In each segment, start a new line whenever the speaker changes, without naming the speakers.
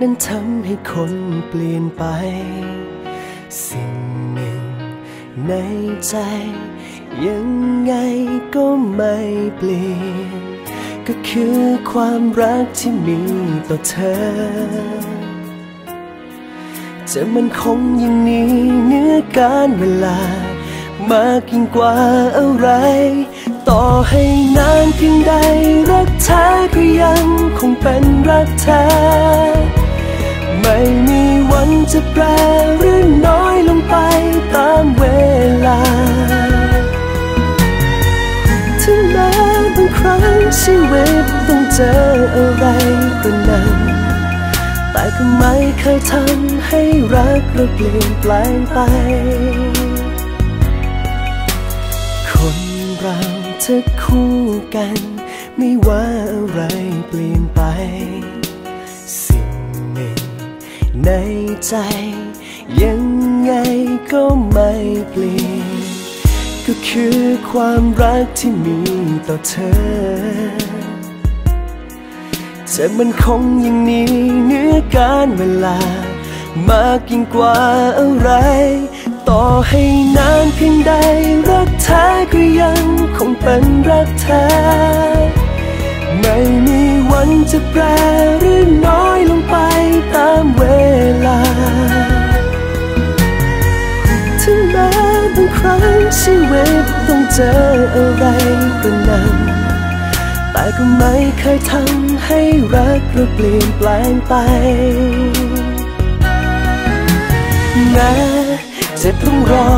นั้นทำให้คนเปลี่ยนไป สิ่งหนึ่งในใจ ยังไงก็ไม่เปลี่ยน ก็คือความรักที่มีต่อเธอ จะมันคงยังนี้เนื้อการเวลามากยิ่งกว่าอะไร ต่อให้นานเพียงใดรักแท้ก็ยังคงเป็นรักแท้ ม่มีวันจะแปรหรือน้อยลงไปตามเวลา ถึงแม้บางครั้งชีวิตต้องเจออะไรก็นั้น แต่ก็ไม่เคยทำให้รักเราเปลี่ยนแปลงไป คนเราถ้าคู่กัน ไม่ว่าอะไรเปลี่ยนไป ในใจ ยังไงก็ไม่เปลี่ยน ก็คือความรักที่มีต่อเธอแต่มันคงยังนี้เนื้อการเวลา มากยิ่งกว่าอะไร ต่อให้นานเพียงใด รักแท้ก็ยังคงเป็นรักแท้ ไม่มีวันจะแปร ชีวิตต้องเจออะไรก็นั้นแต่ก็ไม่เคยทำให้รักเราเปลี่ยนแปลงไปแม้เจ็บต้องรอ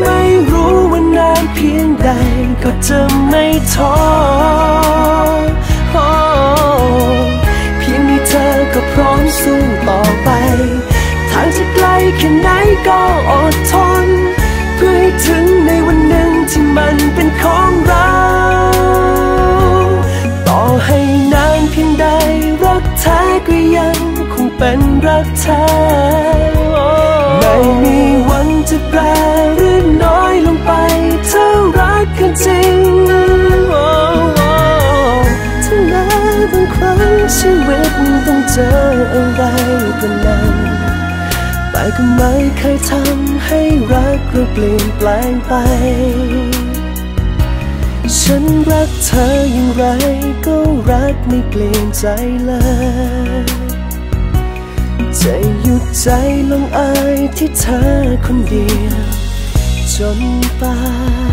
ไม่รู้ว่านานเพียงใดก็จะไม่ท้อเพียงมีเธอก็พร้อมสู้ต่อไป ทางจะไกลแค่ไหนก็อดทน ถึงในวันหนึ่งที่มันเป็นของเรา ต่อให้นานเพียงใดรักแท้ก็ยังคงเป็นรักแท้ไม่มีวันจะแปรหรือน้อยลงไปถ้ารักกันจริงถึงแม้บางครั้งชีวิตต้องเจออะไรก็นั้น ก็ไม่เคยทำให้รักเราเปลี่ยนแปลงไป ฉันรักเธออย่างไรก็รักไม่เปลี่ยนใจเลยจะหยุดใจลงอายที่เธอคนเดียวจนตาย